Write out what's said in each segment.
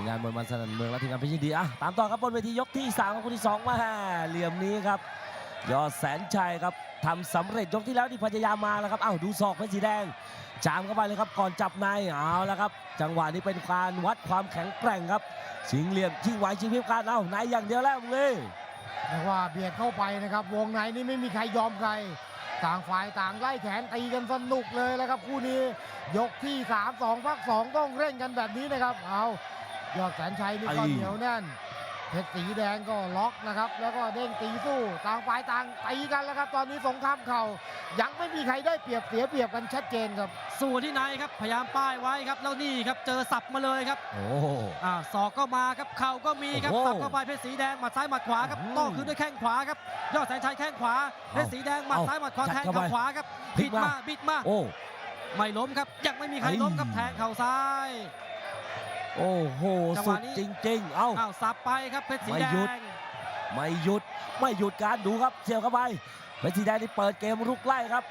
ีมงานมวยมันสนันเมืองและทีมงานเพชรยินดีอะตามต่อครับบนเวทียกที่3ของคู่ที่2มาเหลี่ยมนี้ครับ ยอดแสนชัยครับทำสำเร็จยกที่แล้วที่พยายามมาแล้วครับเอ้าดูศอกเป็นสีแดง จามเข้าไปเลยครับก่อนจับในเอาแล้วครับ จังหวะนี้เป็นการวัดความแข็งแกร่งครับชิงเหลี่ยมชิงไหวชิงพริบการเอ้าในอย่างเดียวแล้วเลยเรียกว่าเบียดเข้าไปนะครับ วงในนี่ไม่มีใครยอมใครต่างฝ่ายต่างไล่แขนตีกันสนุกเลยแล้วครับคู่นี้ยกที่ 3 2พัก2ต้องเร่งกันแบบนี้นะครับ เอา ยอดแสนชัยนี่ก็ไอ้เหนียวแน่น เพชรสีแดงก็ล็อกนะครับ แล้วก็เด้งตีสู้ต่างฝ่ายต่างตีกันแล้วครับ ตอนนี้สงครามเข่ายังไม่มีใครได้เปรียบเสียเปรียบกันชัดเจนครับส่วนที่ในครับพยายามป้ายไว้ครับแล้วนี่ครับเจอสับมาเลยครับโอ้อ่าศอกก็มาครับเข่าก็มีครับโอ้โหสับเข้าไปเพชรสีแดงหมัดซ้ายหมัดขวาครับอืมโต้คืนด้วยแข้งขวาครับยอดแสนชัยแข้งขวาเพชรสีแดงหมัดเอาซ้ายหมัดขวาจัดแทงเข้าไปเข่าขวาครับพลิบิกดมามาบิดมาโอ้ไม่ล้มครับยังไม่มีใครไอ้ล้มครับแทงเข่าซ้าย โอ้โห จังหสุวะดนี้ จริง ๆ เอ้า อ้าวสับไปครับเพชรสีไม่แดหยุด ง ไม่หยุดไม่หยุดการดูครับเสียบเข้าไปเพชรสีแดงนี่เปิดเกมรุกไล่ครับ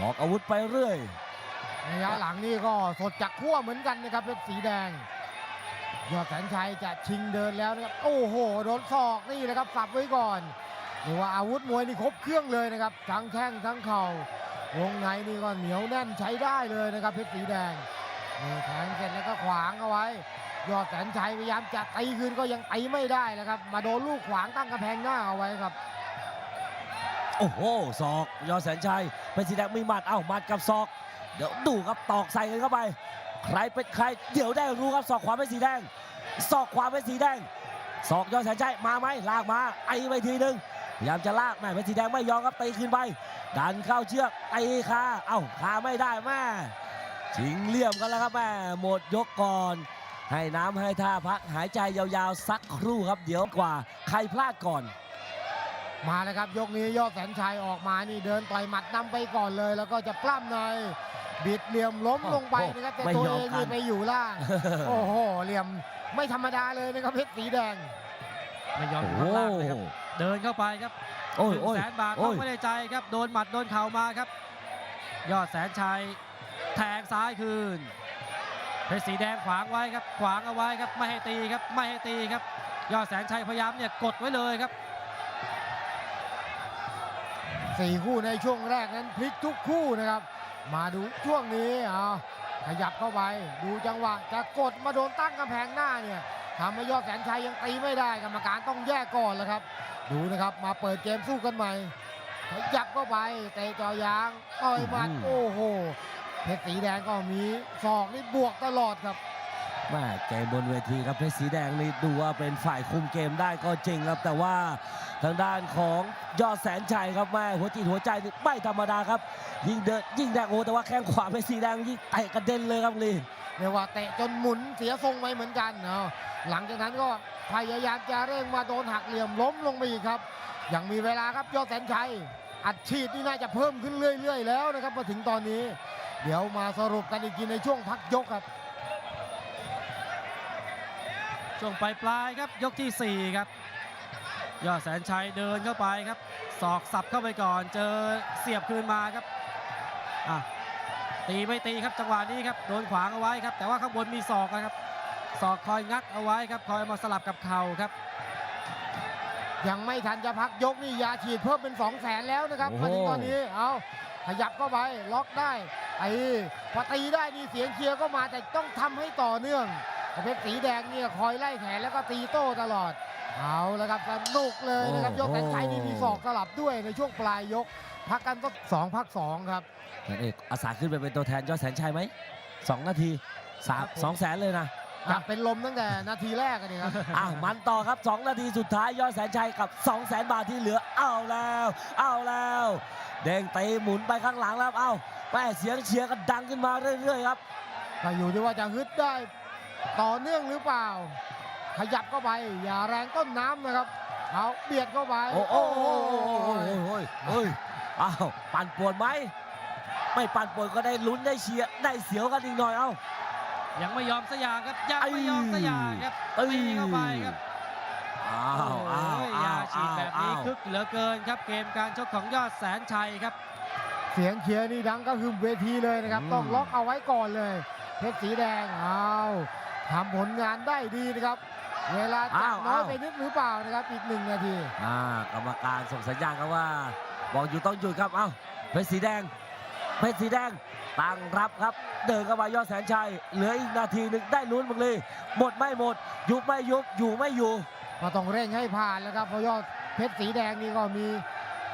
ออกอาวุธไปเรื่อย ระยะหลังนี่ก็สดจากขั้วเหมือนกันนะครับเพชรสีแดง ยอดแสนชัยจะชิงเดินแล้วนะครับโอ้โหโดนศอกนี่นะครับสับไว้ก่อนเรียกว่าอาวุธมวยนี่ครบเครื่องเลยนะครับทั้งแข้งทั้งเข่าวงในนี่ก็เหนียวแน่นใช้ได้เลยนะครับเพชรสีแดง นี่แทงเสร็จแล้วก็ขวางเอาไว้ ยอดแสนชัยพยายามจะตีคืนก็ยังตีไม่ได้นะครับ มาโดนลูกขวางตั้งกระแพงหน้าเอาไว้ครับ โอ้โหศอกยอดแสนชัยเพชรสีแดงมีหมัดเอ้าหมัดกับศอก เดี๋ยวดูครับตอกใส่กันเข้าไป ใครเป็นใคร เดี๋ยวได้รู้ครับศอกขวาเป็นสีแดงศอกขวาเป็นสีแดงศอกยอดแสนชัยมาไหมลากมาไอ้ไปทีหนึ่งพยายามจะลากแม่เป็นสีแดงไม่ยอมครับตีขึ้นไปดันเข้าเชือกตีคาเอ้าคาไม่ได้แม่ ชิงเหลี่ยมกันแล้วครับแม่หมดยกก่อน ให้น้ำให้ท่าพักหายใจยาวๆ สักครู่ครับ เดี๋ยวกว่าใครพลาดก่อน มาเลยครับยกนี้ยอดแสนชัยออกมานี่เดินต่อยหมัดนำไปก่อนเลย แล้วก็จะปล้ำในบิดเหลี่ยมล้มลงไปนะครับแต่ไม่ตัวยอมเองกันี่นไปอยู่ล่างโอ้โหเหลี่ยมไม่ธรรมดาเลยนะครับเพชรสีแดง ไม่ยอมโอ้อยู่โหข้างล่างเลยครับเดินเข้าไปครับโอ้ยหนึ่งโอ้ยแสนบาทโอ้ต้อยงไม่ได้ใจครับโดนหมัดโดนเข่ามาครับ ยอดแสนชัย แทงซ้ายคืนเพชรสีแดงขวางไว้ครับ ขวางเอาไว้ครับไม่ให้ตีครับไม่ให้ตีครับ ยอดแสนชัยพยายามเนี่ยกดไว้เลยครับสี่คู่ในช่วงแรกนั้นพลิกทุกคู่นะครับ มาดูช่วงนี้เอาขยับเข้าไปดูจังหวะจะกดมาโดนตั้งกำแพงหน้าเนี่ยทำให้ยอดแสนชัยยังตีไม่ได้กรรมการต้องแยกก่อนแล้วครับ ดูนะครับมาเปิดเกมสู้กันใหม่ขยับเข้าไปเตะจ่อยางต่อยหมัดอืมโอ้โห เพชรสีแดงก็มีศอกนี่บวกตลอดครับแม่เกมบนเวทีครับเพชรสีแดงนี่ดูว่าเป็นฝ่ายคุมเกมได้ก็จริงครับ แต่ว่าทางด้านของยอดแสนชัยครับแม่หัวจิตหัวใจนี่ไม่ธรรมดาครับ ยิ่งเดินยิ่งแดงโอ้แต่ว่าแข้งขวาเพชรสีแดงยิ่งเตะกระเด็นเลยครับลีเรียกว่าเตะจนหมุนเสียทรงไปเหมือนกันเนาะหลังจากนั้นก็พยายามจะเร่งมาโดนหักเหลี่ยมล้มลงไปอีกครับ ยังมีเวลาครับยอดแสนชัยอัดฉีดนี่น่าจะเพิ่มขึ้นเรื่อย ๆ แล้วนะครับมาถึงตอนนี้ เดี๋ยวมาสรุปกันอีกทีในช่วงพักยกครับ ช่วงปลายปลายๆครับยกที่ 4 ครับ ยอดแสนชัยเดินเข้าไปครับศอกสับเข้าไปก่อน เจอเสียบคืนมาครับอะตีไม่ตีครับจังหวะนี้ครับโดนขวางเอาไว้ครับ แต่ว่าข้างบนมีศอกนะครับศอกคอยงัดเอาไว้ครับคอยมาสลับกับเข่าครับ ยังไม่ทันจะพักยกนี่ยาฉีดเพิ่มเป็น2 0 0แสนแล้วนะครับโอ้โหมาถึงตอนนี้เอา ขยับเข้าไปล็อกได้ไอ้พอตีได้นี่เสียงเชียร์ก็มาแต่ต้องทำให้ต่อเนื่องเพชรสีแดงเนี่ยคอยไล่แขนแล้วก็ตีโต้ตลอดเอาแล้วครับสนุกเลยนะครับยกแขนชัยนี่มีศอกสลับด้วยในช่วงปลายยก พักกันสักสองพักสองครับนางเอกอาสาขึ้นไปเป็นตัวแทนยอดแสนชัยไหมสองนาทีสามสองแสนเลยนะ กลับเป็นลมตั้งแต่นาทีแรกกันนี่ครับ อ้าวมันต่อครับ 2 นาทีสุดท้ายยอดแสนชัยกับ 2 0 0แสนบาทที่เหลือเอาแล้ว เอาแล้ว เด้งตีหมุนไปข้างหลังแล้วเอ้าแม่เสียงเชียร์ก็ดังขึ้นมาเรื่อยๆครับก็อยู่ที่ว่าจะฮึดได้ต่อเนื่องหรือเปล่า ขยับเข้าไป อย่าแรงต้นน้ำนะครับเอาเบียดเข้าไป โอ้โหโอ้โหโอ้โหโอ้ยเฮ้ยอ้าวปั่นป่วนไหม ไม่ปั่นป่วนก็ได้ลุ้นได้เชียร์ได้เสียวกันอีกหน่อยเอ้า ยังไม่ยอมสยามครับยังไม่ยอมสยามครับเอ้ยตีเข้าไปครับอ้าวอ้าวโอ้ยอ้ายาวฉีดแบบนี้อ้าวคึกเหลือเกินครับเกมการชกของยอดแสนชัยครับ เสียงเชียร์นี่ดังก็คือเวทีเลยนะครับอืมต้องล็อกเอาไว้ก่อนเลยเพชรสีแดงเอาทำผลงานได้ดีนะครับ เวลาจะอ้าวน้อยอ้าวไปนิดหรือเปล่านะครับอีกหนึ่งนาทีอ่ากรรมการส่งสัญญาณครับว่า บอกอยู่ต้องหยุดครับเอ้าเพชรสีแดง เพชรสีแดงตั้งรับครับ เดินเข้ามายอดแสนชัย เหลืออีกนาทีหนึ่งได้ลุ้นบังลีหมดไม่หมด ยุบไม่ยุบอยู่ไม่อยู่ก็ต้องเร่งให้ผ่านแล้วครับเพราะยอดเพชรสีแดงนี่ก็มี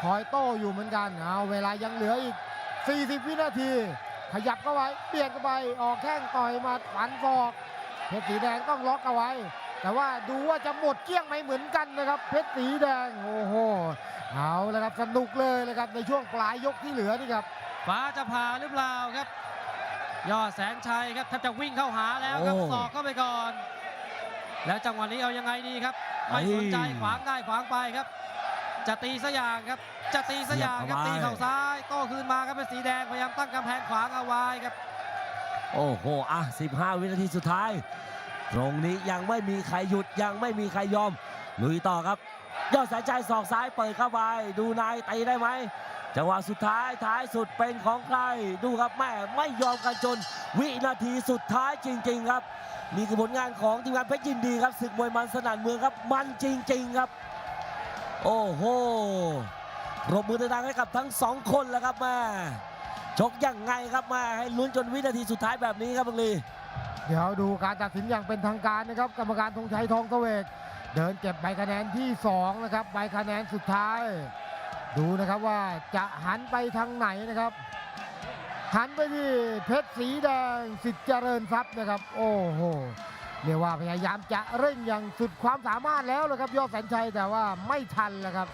คอยโต้อยู่เหมือนกันเอาเวลายังเหลืออีก 40 วินาที ขยับเข้าไว้เปลี่ยนเข้าไปออกแข้งต่อยมาฝันศอกเพชรสีแดงต้องล็อกเอาไว้ แต่ว่าดูว่าจะหมดเกลี้ยงไหมเหมือนกันนะครับ เพชรสีแดงโอ้โหเอาแล้วครับสนุกเลยนะครับในช่วงปลายยกที่เหลือนี่ครับ ฟ้าจะผ่าหรือเปล่าครับ ยอดแสนชัยครับแทบจะวิ่งเข้าหาแล้วครับโอ้ศอกเข้าไปก่อน แล้วจังหวะนี้เอายังไงดีครับ ไม่สนใจเฮ้ยขวางได้ขวางไปครับ จะตีซะอย่างครับ จะตีซะอย่างครับเสีตียบเข้าไป เข่าซ้ายโต้คืนมาครับเป็นสีแดงพยายามตั้งกำแพงขวางเอาไว้ครับ โอ้โห อะ 15 วินาทีสุดท้าย ตรงนี้ยังไม่มีใครหยุดยังไม่มีใครยอม ลุยต่อครับ ยอดสายใจศอกซ้ายเปิดเข้าไป ดูนายตีได้ไหม จังหวะสุดท้ายท้ายสุดเป็นของใครดูครับแม่ไม่ยอมกันจน วินาทีสุดท้ายจริง ๆ ครับนี่คือผลงานของทีมงานเพชรยินดีครับศึกมวยมันสนั่นเมืองครับมันจริง ๆ ครับ โอ้โหปรบมือดังให้กับทั้งสองคนแล้วครับแม่ชกยังไงครับแม่ให้ลุ้นจนวินาทีสุดท้ายแบบนี้ครับบังลีเดี๋ยวดูการตัดสินอย่างเป็นทางการนะครับ กรรมการธงชัยทองเสวกเดินเก็บใบคะแนนที่ 2 นะครับ ใบคะแนนสุดท้าย ดูนะครับว่าจะหันไปทางไหนนะครับ หันไปที่เพชรสีแดงสิทธิ์เจริญทรัพย์นะครับ โอ้โหเรียกว่าพยายามจะเร่งอย่างสุดความสามารถแล้วเลยครับยอดแสนชัยแต่ว่าไม่ทันแล้วครับ